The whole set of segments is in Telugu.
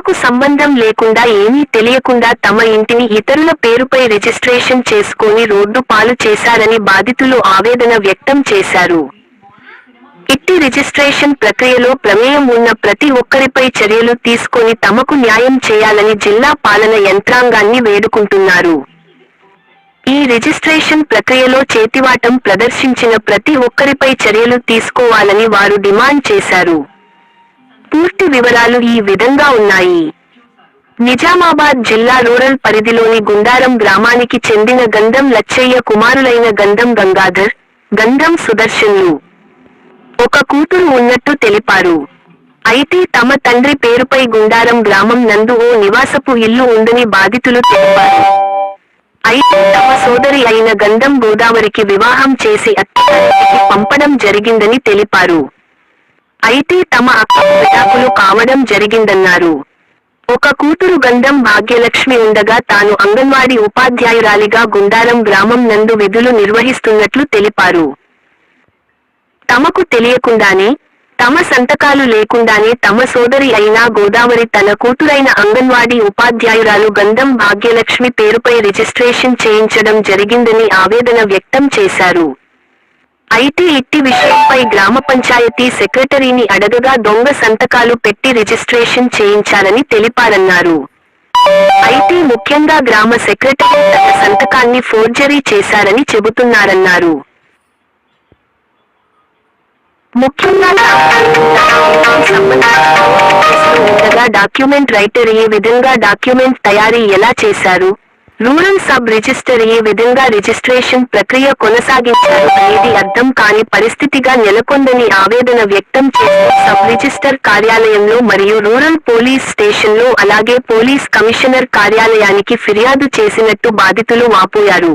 తమకు సంబంధం లేకుండా ఏమీ తెలియకుండా తమ ఇంటిని ఇతరుల పేరుపై రిజిస్ట్రేషన్ చేసుకొని రోడ్డు పాలు చేశారని బాధితులు ఆవేదన వ్యక్తం చేశారు. ఇట్టి రిజిస్ట్రేషన్ ప్రక్రియలో ప్రమేయం ఉన్న ప్రతి ఒక్కరిపై చర్యలు తీసుకొని తమకు న్యాయం చేయాలని జిల్లా పాలన యంత్రాంగాన్ని వేడుకుంటున్నారు. ఈ రిజిస్ట్రేషన్ ప్రక్రియలో చేతివాటం ప్రదర్శించిన ప్రతి ఒక్కరిపై చర్యలు తీసుకోవాలని వారు డిమాండ్ చేశారు. పూర్తి వివరాలు ఈ విధంగా ఉన్నాయి. నిజామాబాద్ జిల్లా రూరల్ పరిధిలోని గుండారం గ్రామానికి చెందిన గంధం లచ్చయ్య కుమారులైన గంధం గంగాధర్ గంధం సుదర్శన్లు. ఒక కూతురు ఉన్నట్టు తెలిపారు. అయితే తమ తండ్రి పేరుపై గుండారం గ్రామం నందు ఓ నివాసపు ఇల్లు ఉందని బాధితులు తెలిపారు. అయితే తమ సోదరి అయిన గంధం గోదావరికి వివాహం చేసి అత్తగారింటికి పంపడం జరిగిందని తెలిపారు. అయితే తమ అక్క విడాకులు కావడం జరిగిందన్నారు. ఒక కూతురు గంధం భాగ్యలక్ష్మి ఉండగా తాను అంగన్వాడీ ఉపాధ్యాయురాలిగా గుండారం గ్రామం నందు విధులు నిర్వహిస్తున్నట్లు తెలిపారు. తమకు తెలియకుండానే తమ సంతకాలు లేకుండానే తమ సోదరి అయిన గోదావరి తన కూతురైన అంగన్వాడీ ఉపాధ్యాయురాలు గంధం భాగ్యలక్ష్మి పేరుపై రిజిస్ట్రేషన్ చేయించడం జరిగిందని ఆవేదన వ్యక్తం చేశారు. అయితే ఇట్టి విషయంపై గ్రామ పంచాయతీ సెక్రటరీని అడగగా దొంగ సంతకాలు పెట్టి రిజిస్ట్రేషన్ చేయించాలని తెలిపారన్నారు అయితే ముఖ్యంగా గ్రామ సెక్రటరీ తన సంతకాన్ని ఫోర్జరీ చేశారని చెబుతున్నారన్నారు. ముఖ్యంగా డాక్యుమెంట్ రైటర్ ఏ విధంగా డాక్యుమెంట్ తయారీ ఎలా చేశారు? రూరల్ సబ్ రిజిస్టర్ ఏ విధంగా రిజిస్ట్రేషన్ ప్రక్రియ కొనసాగించారు అనేది అర్థం కాని పరిస్థితిగా నెలకొందని ఆవేదన వ్యక్తం చేస్తూ సబ్ రిజిస్టర్ కార్యాలయంలో మరియు రూరల్ పోలీస్ స్టేషన్లో అలాగే పోలీస్ కమిషనర్ కార్యాలయానికి ఫిర్యాదు చేసినట్టు బాధితులు వాపోయారు.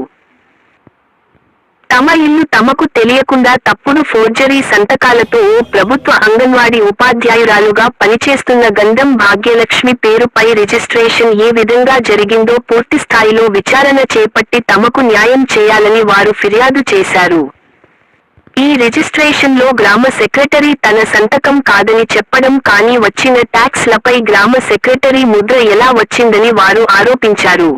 తమ ఇల్లు తమకు తెలియకుండా తప్పుడు ఫోర్జరీ సంతకాలతో ఓ ప్రభుత్వ అంగన్వాడీ ఉపాధ్యాయురాలుగా పనిచేస్తున్న గంధం భాగ్యలక్ష్మి పేరుపై రిజిస్ట్రేషన్ ఏ విధంగా జరిగిందో పూర్తి స్థాయిలో విచారణ చేపట్టి తమకు న్యాయం చేయాలని వారు ఫిర్యాదు చేశారు. ఈ రిజిస్ట్రేషన్లో గ్రామ సెక్రటరీ తన సంతకం కాదని చెప్పడం కానీ వచ్చిన ట్యాక్స్ లపై గ్రామ సెక్రటరీ ముద్ర ఎలా వచ్చిందని వారు ఆరోపించారు.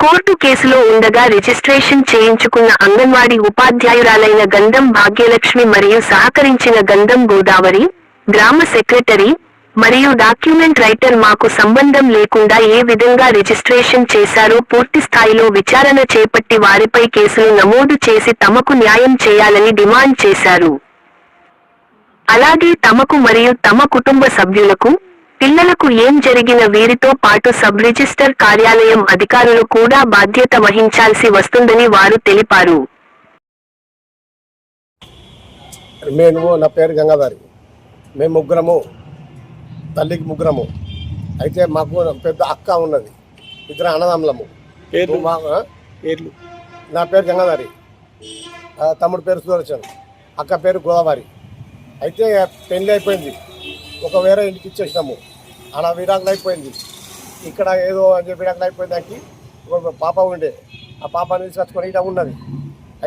కోర్టు కేసులో ఉండగా రిజిస్ట్రేషన్ చేయించుకున్న అంగన్వాడీ ఉపాధ్యాయురాలైన గంధం భాగ్యలక్ష్మి మరియు సహకరించిన గంధం గోదావరి గ్రామ సెక్రటరీ మరియు డాక్యుమెంట్ రైటర్ మాకు సంబంధం లేకుండా ఏ విధంగా రిజిస్ట్రేషన్ చేశారో పూర్తి స్థాయిలో విచారణ చేపట్టి వారిపై కేసులు నమోదు చేసి తమకు న్యాయం చేయాలని డిమాండ్ చేశారు. అలాగే తమకు మరియు తమ కుటుంబ సభ్యులకు పిల్లలకు ఏం జరిగిన వీరితో పాటు సబ్ రిజిస్టర్ కార్యాలయం అధికారులు కూడా బాధ్యత వహించాల్సి వస్తుందని వారు తెలిపారు. మేము నా పేరు గంగాధారి. మేము ముగ్గురము తల్లికి ముగ్గురము. అయితే మాకు పెద్ద అక్క ఉన్నది. ఇద్దరు అన్నదమ్ములము. పేర్లు? మా ఆ? పేర్లు? నా పేరు గంగాధారి. తమ్ముడు పేరు సుదర్శన్. అక్క పేరు గోదావరి. అయితే పెళ్ళి అయిపోయింది. ఒక వేరే ఇంటికి ఇచ్చేసినాము. అలా విడాకులు అయిపోయింది. ఇక్కడ ఏదో అని చెప్పి విడాకులు అయిపోయింది దానికి ఒక పాప ఉండే. ఆ పాపని తీసుకొచ్చుకొని ఇక్కడ ఉన్నది.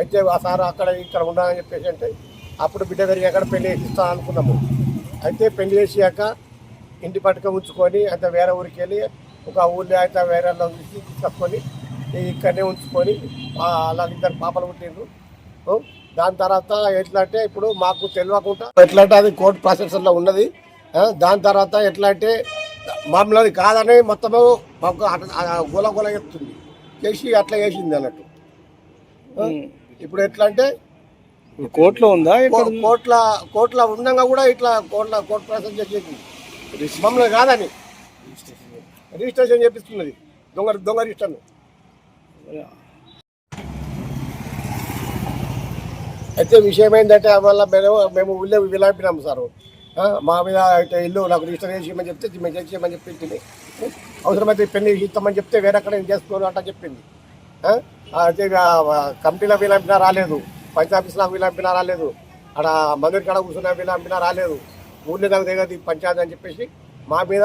అయితే ఆ సార్ అక్కడ ఇక్కడ ఉన్నానని చెప్పేసి అంటే అప్పుడు బిడ్డ పెరిగాక పెళ్ళి చేసిస్తాను అనుకున్నాము. అయితే పెళ్ళి చేసాక ఇంటి పట్టుక ఉంచుకొని అయితే వేరే ఊరికి వెళ్ళి ఒక ఊళ్ళో అయితే వేరే వాళ్ళని తీసుకొని ఇక్కడనే ఉంచుకొని అలా ఇద్దరు పాపలు పుట్టిండ్రు. దాని తర్వాత ఎట్లా అంటే ఇప్పుడు మాకు తెలియకుండా ఎట్లా అంటే అది కోర్టు ప్రాసెస్లో ఉన్నది. దాని తర్వాత ఎట్లా అంటే మామూలు అది కాదని మొత్తము మాకు అట- ఆ గోల గోల చెప్తుంది చేసి అట్లా చేసింది అన్నట్టు. ఇప్పుడు ఎట్లా అంటే కోర్టులో ఉందా కోట్ల కోట్ల ఉండగా కూడా ఇట్లా కోట్ల కోర్టు ప్రాసెస్ చేసేది. మమ్మల్ని కాదని. రిజిస్ట్రేషన్ చేపిస్తున్నది. దొంగ దొంగ రిజిస్టర్ అయితే విషయం ఏంటంటే వల్ల మేము మేము ఊళ్ళో విలాపినాము సార్. మా మీద అయితే ఇల్లు నాకు రిజిస్టర్ చేసి చెప్తే మేము చేసేయమని చెప్పింది అవసరమైతే పెళ్ళి ఇస్తామని చెప్తే వేరే నేను చేసుకోను అంట చెప్పింది. అయితే ఇక కమిటీలో విలాపినా రాలేదు. పంచాయతీ ఆఫీస్లో విలాపినా రాలేదు. అక్కడ మందిర్ కాడ కూర్చున్న విలాపినా రాలేదు. ఊళ్ళో నాకు దిగదు పంచాయతీ అని చెప్పేసి మా మీద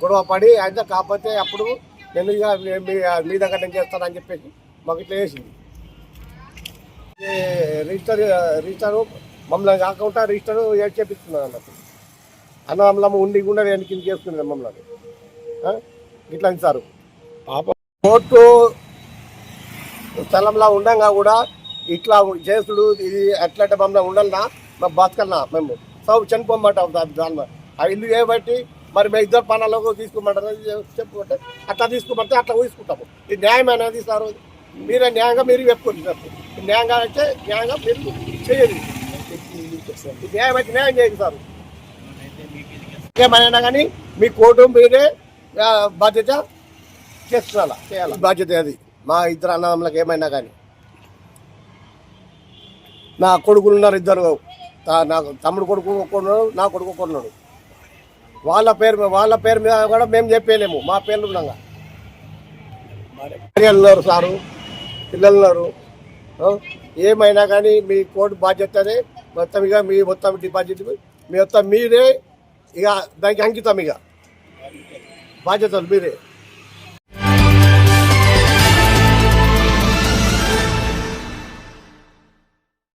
గొడవ పడి అయితే కాకపోతే అప్పుడు నేను ఇక మీ- దగ్గర నేను చేస్తానని చెప్పేసి మాకు ఇట్లా వేసింది రిజిస్టర్ రిజిస్టర్ మమ్మల్ని కాకుండా రిజిస్టర్ ఏడ్ చేపిస్తున్నారు అన్నట్టు. అన్నదమ్ములమ్మ ఉండి కూడా నేను కింద చేసుకునేది మమ్మల్ని ఇట్లా సారు. పాప కోర్టు స్థలంలో ఉండంగా కూడా ఇట్లా చేసుడు ఇది అట్లంటే మమ్మల్ని ఉండాలన్నా మా బతకన్నా మేము? సౌ చనిపోమంట దాని ఆ ఇల్లు చేయబట్టి మరి మేము ఇద్దరు పనులకు తీసుకోమంటారు? చెప్పుకుంటే అట్లా తీసుకోమంటే అట్లా తీసుకుంటాము. ఇది న్యాయం అనేది సార్ మీరే న్యాయంగా మీరు చెప్పుకోండి సార్. న్యాయంగా అయితే న్యాయంగా మీరు చేయండి న్యాయం అయితే న్యాయం చేయండి సార్. ఏమైనా కానీ మీ కోర్టు మీరే బాధ్యత చేస్తున్నా చేయాలి? బాధ్యత అది. మా ఇద్దరు అన్నదమ్ములకు ఏమైనా కానీ. నా కొడుకులు ఉన్నారు ఇద్దరు. నాకు తమ్ముడు కొడుకు కొన్నాడు నా కొడుకు కొన్నాడు వాళ్ళ పేరు వాళ్ళ పేరు మీద కూడా మేము చెప్పలేము మా పేర్లు ఉన్నాగా భార్యలు ఉన్నారు సారు. పిల్లలు ఉన్నారు? ఏమైనా కానీ మీ కోర్టు బాధ్యతనే మొత్తం ఇక మీ మొత్తం డిపాజిట్. మీ మొత్తం మీరే ఇక దానికి అంకితం ఇక. బాధ్యతలు మీరే.